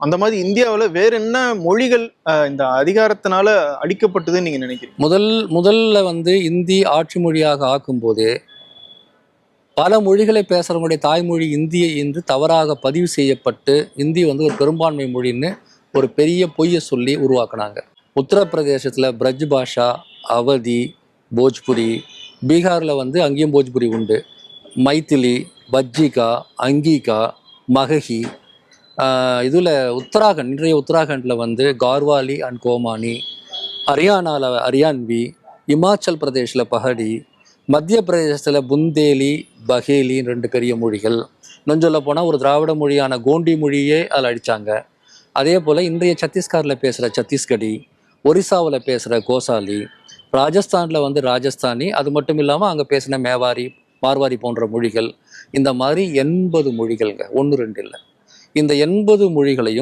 அந்த மாதிரி இந்தியாவில் வேற என்ன மொழிகள் இந்த அதிகாரத்தினால அழிக்கப்பட்டதுன்னு நீங்க நினைக்கிறீங்க? முதல் முதல்ல வந்து இந்தி ஆட்சி மொழியாக ஆக்கும்போதே பல மொழிகளை பேசுகிறவங்களுடைய தாய்மொழி இந்திய என்று தவறாக பதிவு செய்யப்பட்டு இந்தி வந்து ஒரு பெரும்பான்மை மொழின்னு ஒரு பெரிய பொய்யை சொல்லி உருவாக்குனாங்க. உத்தரப்பிரதேசத்தில் பிரஜ் பாஷா அவதி போஜ்புரி பீகாரில் வந்து அங்கேயும் போஜ்புரி உண்டு. மைத்திலி பஜ்ஜிகா அங்கீகா மகஹி இதில் உத்தராகண்ட் இன்றைய உத்தராகண்டில் வந்து கார்வாலி அண்ட் கோமானி ஹரியானாவில் ஹரியான்வி இமாச்சல் பிரதேஷில் பஹடி மத்திய பிரதேசத்தில் புந்தேலி பஹேலின்னு ரெண்டு பெரிய மொழிகள். இன்னும் சொல்ல போனால் ஒரு திராவிட மொழியான கோண்டி மொழியே அதில் அடித்தாங்க அதே போல் இன்றைய சத்தீஸ்கரில் பேசுகிற சத்தீஸ்கடி ஒரிசாவில் பேசுகிற கோசாலி ராஜஸ்தானில் வந்து ராஜஸ்தானி அது மட்டும் இல்லாமல் அங்கே பேசின மேவாரி மார்வாரி போன்ற மொழிகள். இந்த மாதிரி எண்பது மொழிகள்ங்க ஒன்று ரெண்டு இல்லை. இந்த எண்பது மொழிகளையும்